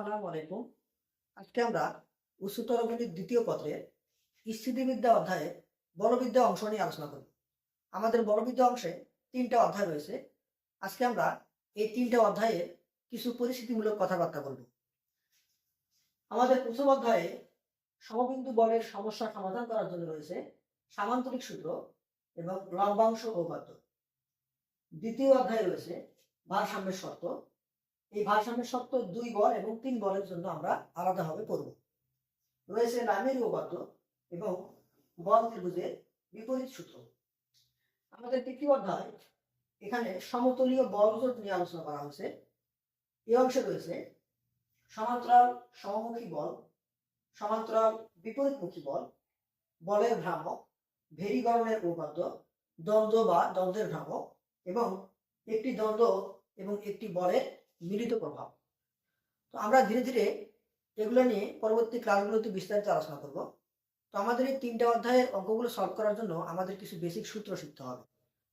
আসসালামু আলাইকুম। আজকে আমরা উচ্চতর গণিত দ্বিতীয় পত্রের স্থিতিবিদ্যা অধ্যায়ে বলবিদ্যা অংশ নিয়ে আলোচনা করব। আমাদের বলবিদ্যা অংশে তিনটা অধ্যায় রয়েছে। আজকে আমরা এই তিনটা অধ্যায়ে কিছু পরিস্থিতিমূলক কথাবার্তা বলব। আমাদের প্রথম অধ্যায়ে সমবিন্দু বলের সমস্যা সমাধান করার জন্য রয়েছে সামান্তরিক সূত্র এবং লম্বাংশ উপপাদ্য দ্বিতীয় অধ্যায়ে রয়েছে ভারসাম্যের শর্ত। এই ভারসাম্যের শর্ত দুই বল এবং তিন বলের জন্য আমরা আলাদাভাবে পড়ব। রয়েছে লামের উপপাদ্য এবং বল ত্রিভুজের বিপরীত সূত্র। আমাদের তৃতীয় অধ্যায়, এখানে সমতলীয় বল জোট নিয়ে আলোচনা করা হয়েছে। এই অংশে রয়েছে সমান্তরাল সমমুখী বল, সমান্তরাল বিপরীতমুখী বল, বলের ভ্রামক ভেরিকরণের উপপাদ্য, দ্বন্দ্ব বা দ্বন্দ্বের ভ্রামক এবং একটি দ্বন্দ্ব এবং একটি বলের মিলিত প্রভাব। তো আমরা ধীরে ধীরে এগুলো নিয়ে পরবর্তী ক্লাসগুলোতে বিস্তারিত আলোচনা করব। তো আমাদের এই তিনটা অধ্যায়ের অঙ্কগুলো সলভ করার জন্য আমাদের কিছু বেসিক সূত্র শিখতে হবে।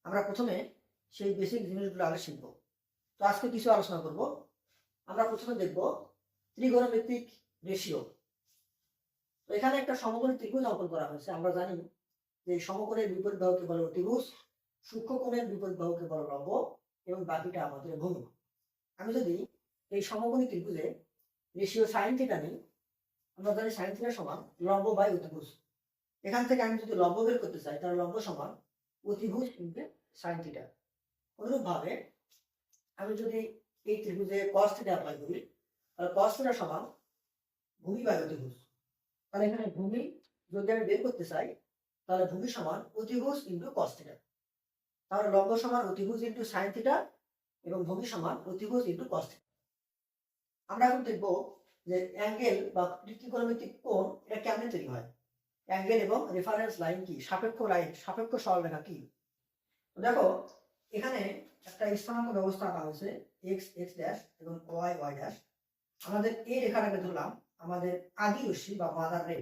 আমরা প্রথমে সেই বেসিক জিনিসগুলো আগে শিখব। তো আজকে কিছু আলোচনা করব। আমরা প্রথমে দেখব ত্রিগোণমিতিক রেশিও তো এখানে একটা সমকোণী ত্রিভুজ অঙ্কন করা হয়েছে। আমরা জানি যে সমকোণের বিপরীত বাহুকে বলে অতিভুজ সূক্ষ্মকোণের বিপরীত বাহুকে বলে লম্ব এবং বাকিটা আমাদের ভূমি আমি যদি এই সমকোণী ত্রিভুজে রেশিও সাইন থিটা নিই, আমরা জানি সাইন থিটা সমান লম্ব বাই অতিভুজ। এখান থেকে আমি যদি লম্ব বের করতে চাই, তাহলে লম্ব সমান অতিভুজ ইন্টু সাইন থিটা। অনুরূপভাবে আমি যদি এই ত্রিভুজে কস থিটা অ্যাপ্লাই করি, তাহলে কস থিটা সমান ভূমি বাই অতিভুজ। তাহলে এখানে ভূমি যদি আমি বের করতে চাই, তাহলে ভূমি সমান অতিভুজ ইন্টু কস থিটা। তাহলে লম্ব সমান অতিভুজ ইন্টু সাইন থিটা এবং ভূমি সমান অতিভুজ ইন্টু কস আমরা এখন দেখব যে অ্যাঙ্গেল বা ত্রিকোণমিতিক কোণ এটা কেমনে তৈরি হয়। অ্যাঙ্গেল এবং রেফারেন্স লাইন কি? সাপেক্ষ লাইন, সাপেক্ষ সরলরেখা কি? দেখো, এখানে একটা স্থানাঙ্ক ব্যবস্থা করা হয়েছে এক্স এক্স ড্যাশ এবং ওয়াই ওয়াই ড্যাশ আমাদের এই রেখাটাকে ধরলাম, আমাদের আদি রশ্মি বা মাদার রে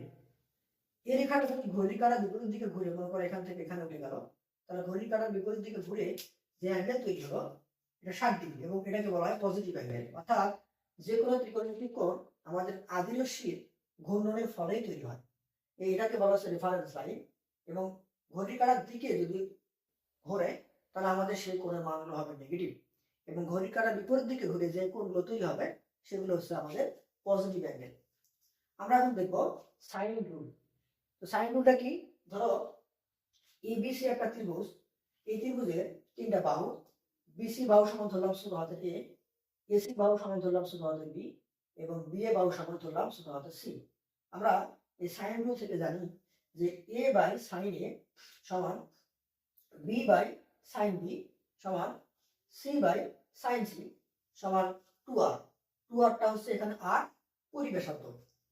এই রেখাটা যদি ঘড়ি কাটার বিপরীত দিকে ঘুরে, মনে করো এখান থেকে এখানে উঠে গেল, তাহলে ঘড়ি কাটার বিপরীত দিকে ঘুরে যে অ্যাঙ্গেল তৈরি হলো এটা ষাট ডিগ্রি এবং এটাকে বলা হয় পজিটিভ অ্যাঙ্গেল অর্থাৎ যে কোনো ত্রিকোণমিতিক কোণ আমাদের আদিরশ্মির ঘূর্ণনের ফলেই তৈরি হয়। এটাকে বলা হচ্ছে রেফারেন্স লাইন এবং ঘড়ি কাটার দিকে যদি ঘোরে, তাহলে আমাদের সেই কোণের মানগুলো হবে নেগেটিভ এবং ঘড়ি কাটার বিপরীত দিকে ঘুরে যে কোণগুলো তৈরি হবে, সেগুলো হচ্ছে আমাদের পজিটিভ অ্যাঙ্গেল আমরা এখন দেখব সাইন রুল তো সাইন রুলটা কি? ধরো এবিসি একটা ত্রিভুজ, এই ত্রিভুজের তিনটা বাহু বিসি বাহু সমান ধরলাম শুধু হাতে এ এসি বাহু সমান ধরলাম শুধু হাতে বি এবং বি এ বাহু সমান ধরলাম শুধু হাতে সি আমরা এই সাইন রুল থেকে জানি যে এ বাই সাইন এ সমান বি বাই সাইন বি সমান সি বাই সাইন সি সমান টু আর টু আরটা হচ্ছে এখানে আর পরিবেশান্ত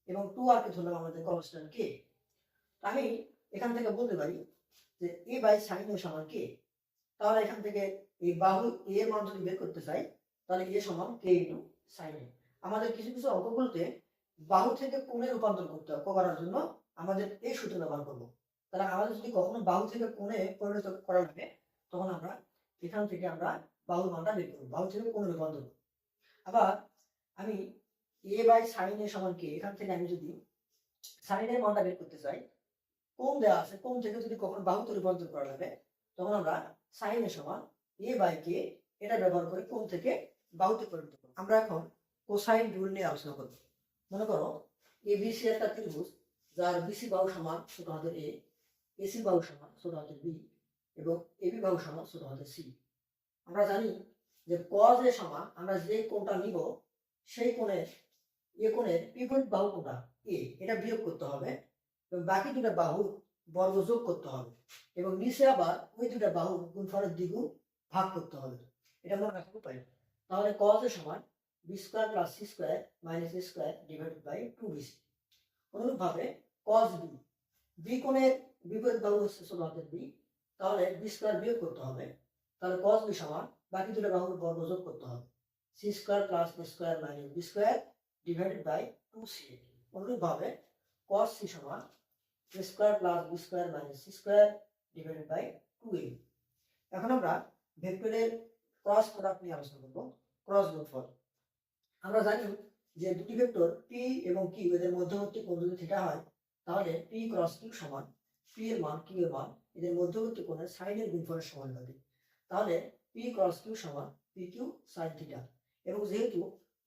এবং টু আরকে ধরলাম আমাদের কনস্ট্যান্ট কে আমি এখান থেকে বলতে পারি যে এ বাই সাইন ও সমান কে তাহলে এখান থেকে এই বাহু এ মান যদি বের করতে চাই, তাহলে এ সমান কে ইন্টু সাইন আমাদের কিছু কিছু অঙ্কগুলোতে বাহু থেকে কোণে রূপান্তর করতে করার জন্য আমাদের এই সূত্র ব্যবহার করব। তাহলে আমাদের যদি কখনো বাহু থেকে কোণে পরিণত করা লাগে, তখন আমরা এখান থেকে আমরা বাহুর মানটা বের করব, বাহু থেকে কোণে রূপান্তর করব। আবার আমি এ বাই সাইন এ সমান কে এখান থেকে আমি যদি সাইনের মানটা বের করতে চাই, কোণ দেওয়া আছে, কোণ থেকে যদি কখনো বাহুতে রূপান্তর করা লাগে, তখন আমরা সাইনের সমান এ বাই কে এটা ব্যবহার করে কোণ থেকে? বাহুতে পরিণত আমরা এখন কোসাইন রুল নিয়ে আলোচনা করব। মনে করো এ বিসি একটা ত্রিভুজ, যার বিসি বাহু সমান ছোট হাতের এ এসি বাহু সমান ছোট হাতের বি এবং এবি বাহু সমান ছোট হাতের সি আমরা জানি যে কজ এ সমান, আমরা যে কোণটা নিব, সেই কোণের, এ কোণের বিপরীত বাহু কোণটা এ এটা বিয়োগ করতে হবে, এবং বাকি দুটা বাহু বর্গ যোগ করতে হবে, এবং নিচে আবার ওই দুটা বাহু গুণফলের দ্বিগুণ ভাগ করতে হবে। এটা মনে রাখার উপায় তাহলে এ সমান B square plus C square minus A square divided by two B C অনুরূপভাবে কজ বি বি কোণের বিপরীত বাহু হচ্ছে ষোলো হাতের বি তাহলে বি স্কোয়ার বিয়োগ করতে হবে। তাহলে কজ বি সমান বাকি দুটো বাহুর বর্গ যোগ করতে হবে। C square plus B square minus B square divided by two C অনুরূপভাবে কস সি সমান A square plus B square minus C square divided by two A এখন আমরা ভেক্টরের ক্রস প্রোডাক্ট নিয়ে আলোচনা করব, ক্রস গুণফল আমরা জানি যে দুটি ভেক্টর পি এবং কিউ এদের মধ্যবর্তী কোণ যদি থিটা হয়, তাহলে পি ক্রস কিউ সমান পি এর মান কিউ এর মান এদের মধ্যবর্তী কোণের সাইনের গুণফলের সমান হবে। তাহলে পি ক্রস কিউ সমান পি কিউ সাইন থিটা এবং যেহেতু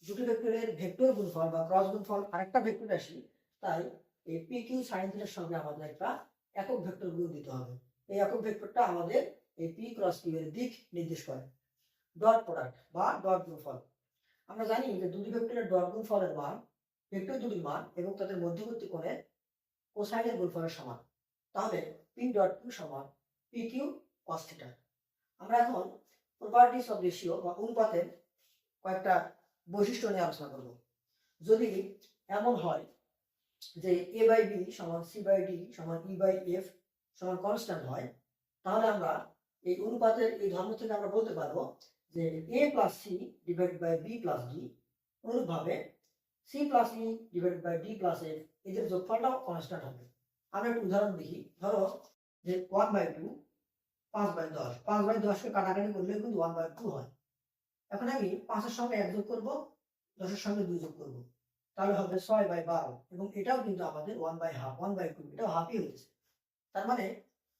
দুটি ভেক্টরের ভেক্টর গুণফল বা ক্রস গুণফল আরেকটা ভেক্টর রাশি তাই এই পি কিউ সাইন থিটার সঙ্গে আমাদের একটা একক ভেক্টর গুণ দিতে হবে। এই একক ভেক্টরটা আমাদের এই পি ক্রস কিউ এর দিক নির্দেশ করে। ডট প্রোডাক্ট বা ডট গুণফল আমরা জানি যে দুটি ভেক্টরের ডট গুণফলের মান, ভেক্টর দুটির মান এবং তাদের মধ্যবর্তী কোণের কোসাইনের গুণফলের সমান। তাহলে পি ডট কিউ সমান পি কিউ কস থিটা আমরা এখন প্রপার্টিস অফ রেশিও বা অনুপাতের কয়েকটা বৈশিষ্ট্য নিয়ে আলোচনা করব। যদি এমন হয় যে এ বাই বি সমান সি বাই ডি সমান ই বাই এফ সমান কনস্ট্যান্ট হয়, তাহলে আমরা এই অনুপাতের এই ধর্ম থেকে আমরা বলতে পারব যে A plus C divide by B plus D অনুরূপভাবে C plus E divide by D plus F এদের যোগফলটাও কনস্ট্যান্ট হবে। আমরা একটা উদাহরণ দেখি। ধরো যে ওয়ান বাই টু পাঁচ বাই দশ। পাঁচ বাই দশকে কাটাকাটি করলে কিন্তু ওয়ান বাই টু হয়। এখন আমি পাঁচের সঙ্গে এক যোগ করব, দশের সঙ্গে দুই যোগ করব। তাহলে হবে ছয় বাই বারো। এবং এটাও কিন্তু আমাদের one by half one by two এটাও হাফই হয়েছে। তার মানে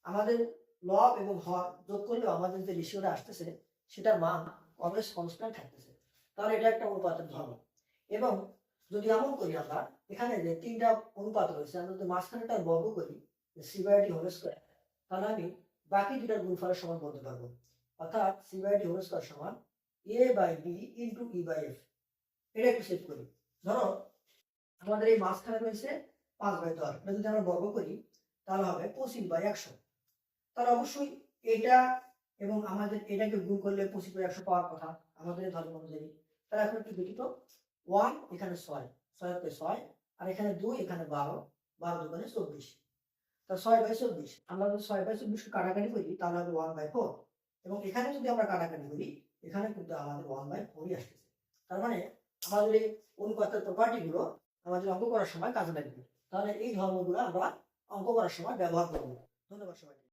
আমাদের লব এবং হর যোগ করলেও আমাদের যে রেশিওটা আসতেছে, সেটার মান অলওয়েজ কনস্ট্যান্ট থাকতেছে। তাহলে এটা একটা অনুপাতের ধর্ম। এবং যদি এমন করি আমরা, এখানে যে তিনটা অনুপাত রয়েছে, আমরা যদি মাঝখানেটা বর্গ করি C by D whole square তাহলে আমি বাকি দুটার গুণফলের সমান বলতে পারব। অর্থাৎ সি বাই হোল স্কোয়ার সমান A by B into E by F এটা একটু সেভ করি। ধরো, আমাদের এই মাঝখানে রয়েছে পাঁচ বাই দশ। এটা যদি আমরা বর্গ করি, তাহলে হবে পঁচিশ বাই একশো। তাহলে অবশ্যই এটা এবং আমাদের এটাকে গুণ করলে পঁচিশ বাই একশো পাওয়ার কথা আমাদের ধর্ম অনুযায়ী। তাহলে এখন একটু দেখি তো? ওয়ান এখানে ছয় ছয় ছয়, আর এখানে দুই, এখানে বারো বারো দুগুণে চব্বিশ। তা ছয় বাই চব্বিশ, আমরা যদি ছয় বাই চব্বিশকে কাটাকাটি করি, তাহলে হবে ওয়ান বাই ফোর এবং এখানে যদি আমরা কাটাকাটি করি, এখানে কিন্তু আমাদের ওয়ান বাই ফোরই আসতেছে। তার মানে আমাদের এই অনুপাতের প্রপার্টিগুলো আমাদের অঙ্ক করার সময় কাজে লাগবে। তাহলে এই ধর্মগুলো আমরা অঙ্ক করার সময় ব্যবহার করব। ধন্যবাদ সবাইকে।